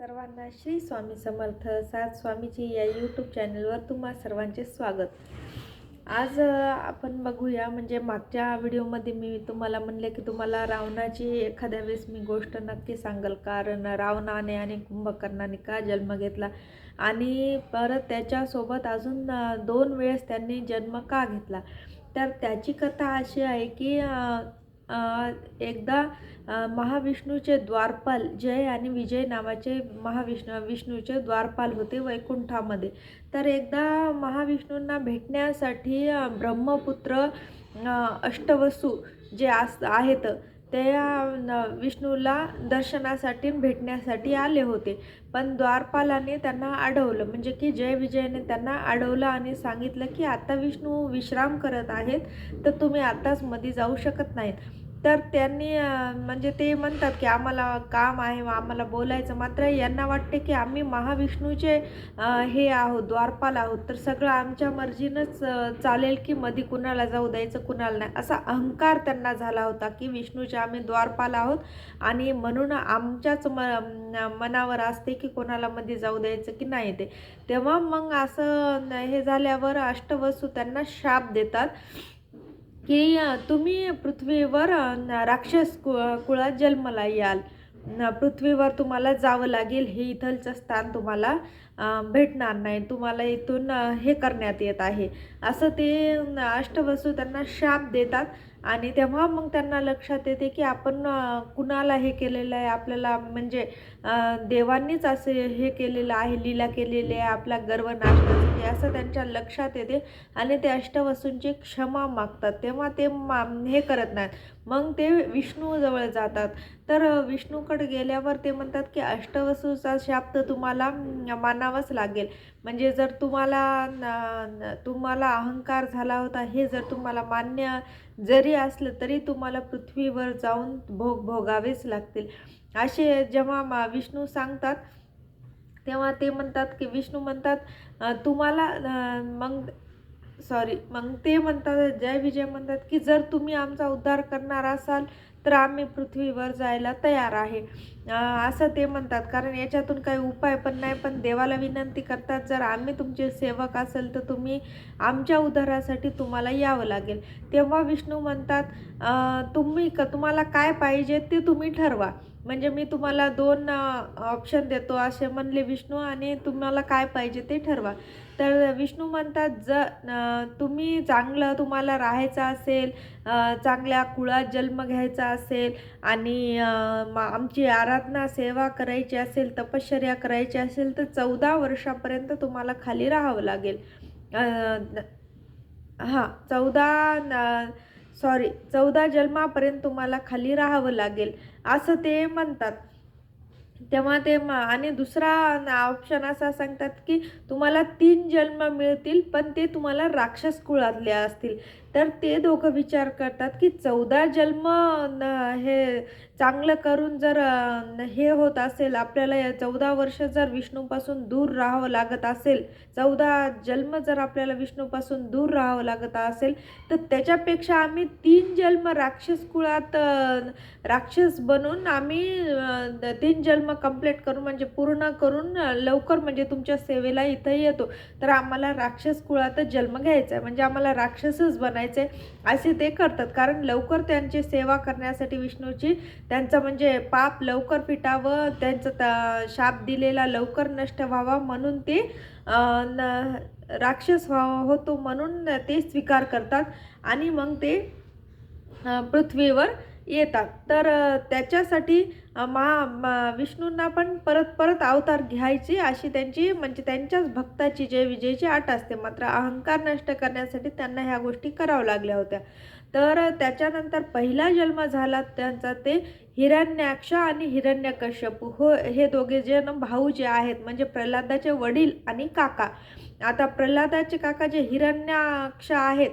सर्वांना श्री स्वामी समर्थ सात स्वामीची या यूट्यूब चॅनलवर तुम्हा सर्वांचे स्वागत. आज आपण बघूया म्हणजे मागच्या व्हिडिओमध्ये मी तुम्हाला म्हणले की तुम्हाला रावणाची एखाद्या वेळेस मी गोष्ट नक्की सांगेल. कारण रावणाने आणि कुंभकर्णाने का जन्म घेतला? आणि परत त्याच्यासोबत अजून दोन वेळेस त्यांनी जन्म का घेतला? तर त्याची कथा अशी आहे की एकदा महाविष्णूचे द्वारपाल जय आणि विजय नावाचे महाविष्णू विष्णूचे द्वारपाल होते वैकुंठामध्ये. तर एकदा महाविष्णूंना भेटण्यासाठी ब्रह्मपुत्र अष्टवसू जे आस आहेत त्या विष्णूला दर्शनासाठी भेटण्यासाठी आले होते. पण द्वारपालाने त्यांना अडवलं. म्हणजे की जय विजयने त्यांना अडवलं आणि सांगितलं की आता विष्णू विश्राम करत आहेत तर तुम्ही आताच मध्ये जाऊ शकत नाहीत. तर त्यांनी म्हणजे ते म्हणतात की आम्हाला काम आहे आम्हाला बोलायचं. मात्र यांना वाटते की आम्ही महाविष्णूचे हे आहोत द्वारपाल आहोत. तर सगळं आमच्या मर्जीनंच चालेल की मध्ये कुणाला जाऊ द्यायचं कुणाला नाही. असा अहंकार त्यांना झाला होता की विष्णूचे आम्ही द्वारपाल आहोत. आणि म्हणून आमच्याच म मनावर असते की कोणाला मध्ये जाऊ द्यायचं की नाही ते. तेव्हा मग असं हे झाल्यावर अष्टवस्तू त्यांना शाप देतात. की तुम्ही पृथ्वीवर राक्षस कु कुळात जन्मला याल. पृथ्वीवर तुम्हाला जावं लागेल. हे इथलचं स्थान तुम्हाला भेटणार नाही. तुम्हाला इथून हे करण्यात येत आहे. असं ते अष्टवसू त्यांना शाप देतात. आणि तेव्हा मग त्यांना लक्षात येते की आपण कुणाला हे केलेलं आहे? आपल्याला म्हणजे देवांनीच असे हे केलेलं आहे लीला केलेली आहे आपला गर्व नाशण्यासाठी असं त्यांच्या लक्षात येते आणि ते अष्टवसूंची क्षमा मागतात. तेव्हा ते मा हे करत नाहीत. मग ते विष्णूजवळ जातात. तर विष्णूकडे गेल्यावर ते म्हणतात की अष्टवसूचा शाप तर तुम्हाला मानावंच मानावाच लागेल. म्हणजे जर तुम्हाला तुम्हाला अहंकार झाला होता हे जर तुम्हाला मान्य जरी असलं तरी तुम्हाला पृथ्वीवर जाऊन भोग भोगावेच लागतील. असे जेव्हा विष्णू सांगतात. तेव्हा ते म्हणतात की विष्णू म्हणतात तुम्हाला मग सॉरी मग ते म्हणतात जय विजय म्हणतात की जर तुम्ही आमचा उद्धार करणार असाल तर आम्ही पृथ्वीवर जायला तयार आहे. असं ते म्हणतात. कारण याच्यातून काही उपाय पण नाही पण देवाला विनंती करतात जर आम्ही तुमचे सेवक असेल तर तुम्ही आमच्या उद्धारासाठी तुम्हाला यावं लागेल. तेव्हा विष्णू म्हणतात तुम्ही क तुम्हाला काय पाहिजे ते तुम्ही ठरवा. म्हणजे मी तुम्हाला दोन ऑप्शन देतो. असे म्हणले विष्णू आणि तुम्हाला काय पाहिजे ते ठरवा. तर विष्णू म्हणतात ज तुम्ही चांगलं तुम्हाला राहायचं असेल चांगल्या कुळात जन्म घ्यायचा असेल आणि मा- आमची आराधना सेवा करायची असेल तपश्चर्या करायची असेल तर चौदा वर्षापर्यंत तुम्हाला खाली राहावं लागेल. हां चौदा सॉरी चौदा जन्मापर्यंत तुम्हाला खाली राहावं लागेल. असं ते म्हणतात. तेव्हा ते म आणि दुसरा ऑप्शन असा सांगतात की तुम्हाला तीन जन्म मिळतील पण ते तुम्हाला राक्षस कुळातले असतील. तर ते दोघं विचार करतात की चौदा जन्म न- हे चांगलं करून जर हे होत असेल आपल्याला या चौदा वर्ष जर विष्णूपासून दूर राहावं लागत असेल चौदा जन्म जर आपल्याला विष्णूपासून दूर राहावं लागत असेल तर त्याच्यापेक्षा आम्ही तीन जन्म राक्षस कुळात राक्षस बनून आम्ही तीन जन्म कंप्लीट करून म्हणजे पूर्ण करून लवकर म्हणजे तुमच्या सेवेला इथं येतो. तर आम्हाला राक्षस कुळातच जन्म घ्यायचा आहे. म्हणजे आम्हाला राक्षसच बनायचं आहे असे ते करतात. कारण लवकर त्यांची सेवा करण्यासाठी विष्णूची त्यांचं म्हणजे पाप लवकर फिटावं त्यांचं त- शाप दिलेला लवकर नष्ट व्हावा म्हणून ते न- राक्षस व्हावा होतो म्हणून ते स्वीकार करतात. आणि मग ते पृथ्वीवर येतात. तर त्याच्यासाठी मा महा विष्णूंना पण परत परत अवतार घ्यायची अशी त्यांची म्हणजे त्यांच्याच भक्ताची जय विजयची आट असते मात्र अहंकार नष्ट करण्यासाठी त्यांना ह्या गोष्टी कराव्या लागल्या होत्या. तर त्याच्यानंतर पहिला जन्म झाला त्यांचा ते हिरण्याक्ष आणि हिरण्यकश्यपू. हो हे दोघे जे भाऊ जे आहेत म्हणजे प्रल्हादाचे वडील आणि काका. आता प्रल्हादाचे काका जे हिरण्याक्ष आहेत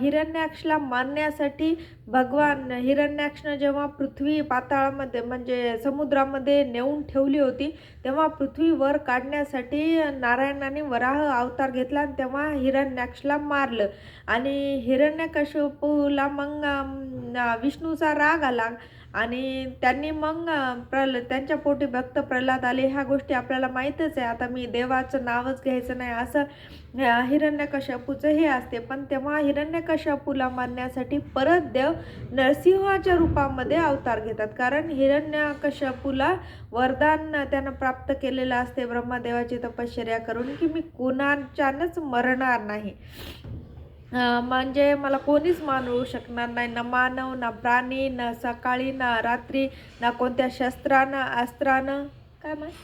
हिरण्याक्षला मारण्यासाठी भगवान हिरण्याक्षनं जेव्हा पृथ्वी पाताळामध्ये म्हणजे समुद्रामध्ये नेऊन ठेवली होती तेव्हा पृथ्वी वर काढण्यासाठी नारायणाने वराह अवतार घेतला आणि तेव्हा हिरण्याक्षला मारलं. आणि हिरण्यकश्यपूला मग विष्णूचा राग आला. आणि त्यांनी मग प्रल त्यांच्या पोटी भक्त प्रल्हाद आले. ह्या गोष्टी आपल्याला माहीतच आहे. आता मी देवाचं नावच घ्यायचं नाही. असं अं, हिरण्यकश्यपूचं हे असते. पण तेव्हा हिरण्यकश्यपूला मारण्यासाठी परत देव नरसिंहाच्या रूपामध्ये अवतार घेतात. कारण हिरण्यकश्यपूला वरदान त्यानं प्राप्त केलेलं असते. ब्रह्मदेवाची तपश्चर्या करून की मी कुणाच्यानंच मरणार नाही. म्हणजे मला कोणीच मानवू शकणार नाही. ना मानव ना प्राणी ना सकाळी ना रात्री ना कोणत्या शस्त्रानं अस्त्रानं. काय माहीत?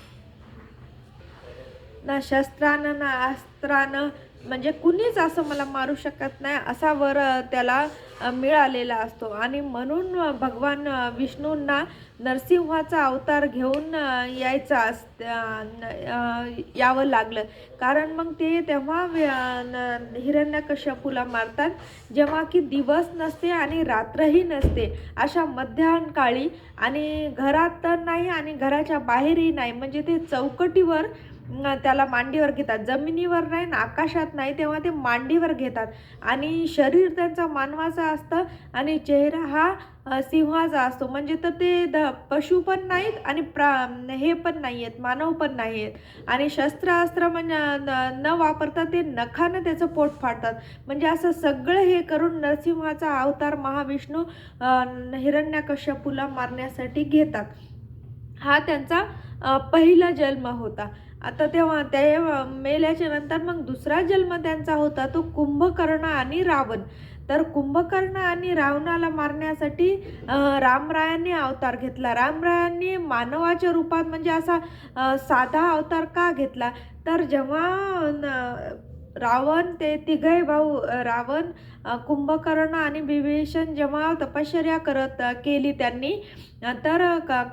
ना शस्त्रानं ना अस्त्रानं. म्हणजे कुणीच असं मला मारू शकत नाही असा वर त्याला मिळालेला असतो. आणि म्हणून भगवान विष्णूंना नरसिंहाचा अवतार घेऊन यायचा अस न- यावं लागलं. कारण मग ते तेव्हा न- हिरण्यकश्यपूला मारतात जेव्हा की दिवस नसते आणि रात्रही नसते. अशा मध्याह्नकाळी आणि घरात तर नाही आणि घराच्या बाहेरही नाही. म्हणजे ते चौकटीवर त्याला मांडीवर घेतात. जमिनीवर नाही ना आकाशात नाही तेव्हा ते मांडीवर घेतात. आणि शरीर त्यांचा मानवाचा असतं आणि चेहरा हा सिंहाचा असतो. म्हणजे तर ते द पशु पण नाहीत आणि प्रा हे पण नाही आहेत मानव पण नाही आहेत आणि शस्त्रास्त्र म्हणजे न न वापरता ते नखानं त्याचं पोट फाडतात. म्हणजे असं सगळं हे करून नरसिंहाचा अवतार महाविष्णू अं, हिरण्यकश्यपूला मारण्यासाठी घेतात. हा त्यांचा पहिला जन्म होता. आता तेव्हा ते मेल्याच्या नंतर मग दुसरा जन्म त्यांचा होता तो कुंभकर्ण आणि रावण. तर कुंभकर्ण आणि रावणाला मारण्यासाठी रामरायांनी अवतार घेतला. रामरायांनी मानवाच्या रूपात म्हणजे असा साधा अवतार का घेतला? तर जेव्हा न- रावण ते तिघही भाऊ रावण कुंभकर्ण आणि बिभीषण जेव्हा तपश्चर्या करत केली त्यांनी तर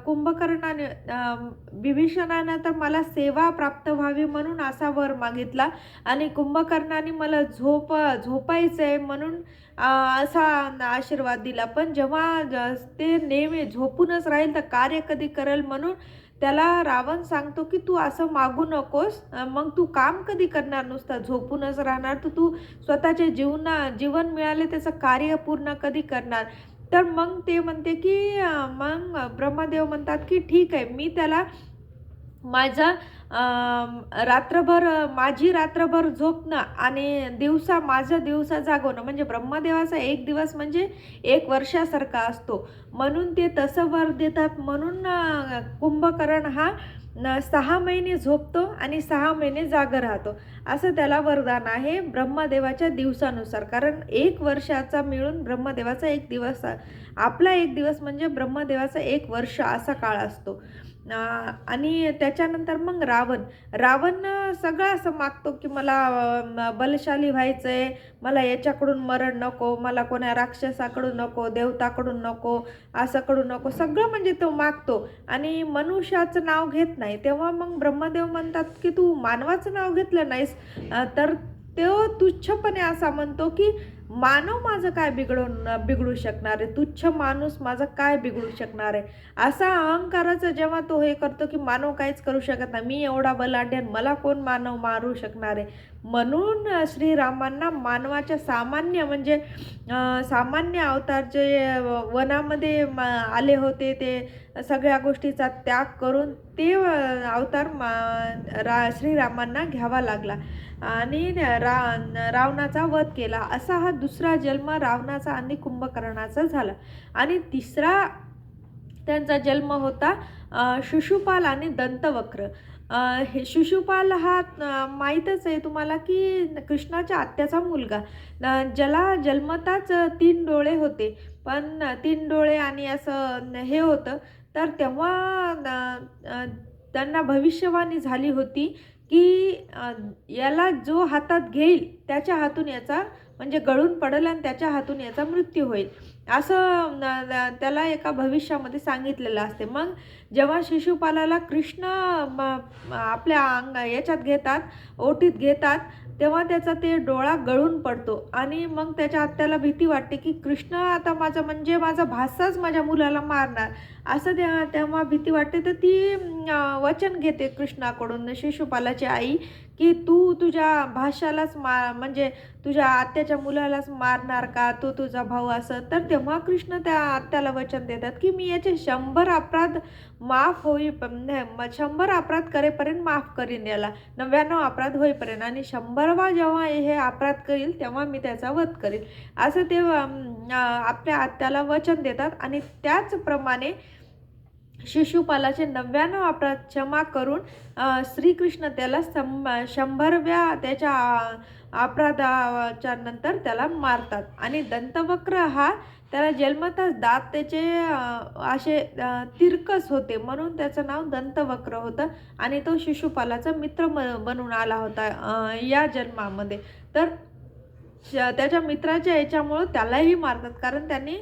कुंभकर्णाने अ, बिभीषणानं तर मला सेवा प्राप्त व्हावी म्हणून असा वर मागितला आणि कुंभकर्णाने मला झोप झोपायचं आहे म्हणून असा आशीर्वाद दिला. पण जेव्हा ज- ते नेहमी झोपूनच राहील तर कार्य कधी करेल म्हणून त्याला रावण सांगतो की तू असं मागू नकोस मग तू काम कधी करणार नुसतं? झोपूनच राहणार तर तू स्वतःचे जीवना जीवन मिळाले त्याचं कार्य पूर्ण कधी करणार? तर मग ते म्हणते की मग ब्रह्मदेव म्हणतात की ठीक आहे मी त्याला माझा रात्रभर माझी रात्रभर झोपणं आणि दिवसा माझं दिवसा जागवणं म्हणजे ब्रह्मदेवाचा एक दिवस म्हणजे एक वर्षासारखा असतो. म्हणून ते तसं वर देतात. म्हणून कुंभकरण कुंभकर्ण हा न सहा महिने झोपतो आणि सहा महिने जाग राहतो. असं त्याला वरदान आहे ब्रह्मदेवाच्या दिवसानुसार. कारण एक वर्षाचा मिळून ब्रह्मदेवाचा एक दिवस आपला एक दिवस म्हणजे ब्रह्मदेवाचा एक वर्ष असा काळ असतो. आणि त्याच्यानंतर मग रावण. रावण सगळं असं मागतो की मला बलशाली व्हायचं आहे मला याच्याकडून मरण नको. मला कोण्या राक्षसाकडून नको देवताकडून नको असंकडून नको. सगळं म्हणजे तो मागतो. आणि मनुष्याचं नाव घेत नाही. तेव्हा मग ब्रह्मदेव म्हणतात की तू मानवाचं नाव घेतलं नाहीस. तर तो तुच्छपणे असा म्हणतो की मानव माझं काय बिघडून बिघडू शकणार आहे? तुच्छ माणूस माझं काय बिघडू शकणार आहे? असा अहंकाराचं जेव्हा तो हे करतो की मानव काहीच करू शकत नाही. मी एवढा बलाढ्य मला कोण मानव मारू शकणार आहे? म्हणून श्रीरामांना मानवाच्या सामान्य म्हणजे सामान्य अवतार जे वनामध्ये आले होते ते सगळ्या गोष्टीचा त्याग करून ते अवतार मा रा श्रीरामांना घ्यावा लागला. आणि रा रावणाचा वध केला. असा हा दुसरा जन्म रावणाचा आणि कुंभकर्णाचा झाला. आणि तिसरा त्यांचा जन्म होता शिशुपाल आणि दंतवक्र. हे शिशुपाल हा माहीतच आहे तुम्हाला की कृष्णाच्या आत्याचा मुलगा. ज्याला जन्मताच तीन डोळे होते. पण तीन डोळे आणि असं हे होतं. तर तेव्हा त्यांना भविष्यवाणी झाली होती की याला जो हातात घेईल त्याच्या हातून याचा म्हणजे गळून पडेल आणि त्याच्या हातून याचा मृत्यू होईल. असं त्याला एका भविष्यामध्ये सांगितलेलं असते. मग जेव्हा शिशुपालाला कृष्ण म- आपल्या अंग याच्यात घेतात ओटीत घेतात तेव्हा त्याचा ते डोळा गळून पडतो. आणि मग त्याच्या आत्याला भीती वाटते की कृष्ण आता माझा म्हणजे माझा भासाच माझ्या मुलाला मारणार. असं त्या तेव्हा भीती वाटते. तर ती वचन घेते कृष्णाकडून शिशुपालाची आई की तू तुझ्या भाषालाच मा म्हणजे तुझ्या आत्याच्या मुलालाच मारणार का? तो तुझा भाऊ असं. तर तेव्हा कृष्ण त्या आत्याला वचन देतात की मी याचे शंभर अपराध माफ होई शंभर अपराध करेपर्यंत माफ करीन याला. नव्याण्णव अपराध होईपर्यंत. आणि शंभरवा जेव्हा हे अपराध करील तेव्हा मी त्याचा वध करील असं ते आपल्या आत्याला वचन देतात. आणि त्याचप्रमाणे शिशुपालाचे नव्याण्णव अपराध क्षमा करून श्रीकृष्ण त्याला सं शंभरव्या त्याच्या अपराधाच्या नंतर त्याला मारतात. आणि दंतवक्र हा त्याला जन्मताच दात त्याचे असे तिरकस होते. म्हणून त्याचं नाव दंतवक्र होतं आणि तो शिशुपालाचा मित्र म बनून आला होता या जन्मामध्ये. तर श- त्याच्या मित्राच्या याच्यामुळं त्यालाही मारतात. कारण त्यांनी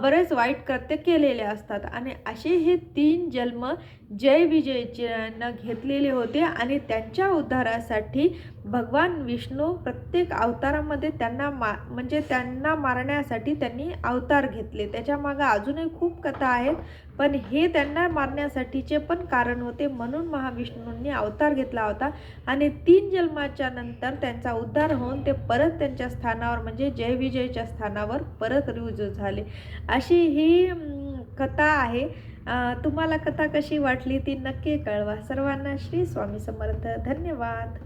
बरेच वाईट कृत्य केलेले असतात. आणि असे हे तीन जन्म जय विजयनं घेतलेले होते आणि त्यांच्या उद्धारासाठी भगवान विष्णू प्रत्येक अवतारामध्ये त्यांना मा म्हणजे त्यांना मारण्यासाठी त्यांनी अवतार घेतले. त्याच्यामागं अजूनही खूप कथा आहेत. पण हे त्यांना मारण्यासाठीचे पण कारण होते म्हणून महाविष्णूंनी अवतार घेतला होता. आणि तीन जन्माच्या नंतर त्यांचा उद्धार होऊन ते परत त्यांच्या स्थानावर म्हणजे जय विजयच्या स्थानावर परत रुजू झाले. अशी ही कथा आहे. तुम्हाला कथा कशी वाटली ती नक्की कळवा. सर्वांना श्री स्वामी समर्थ. धन्यवाद.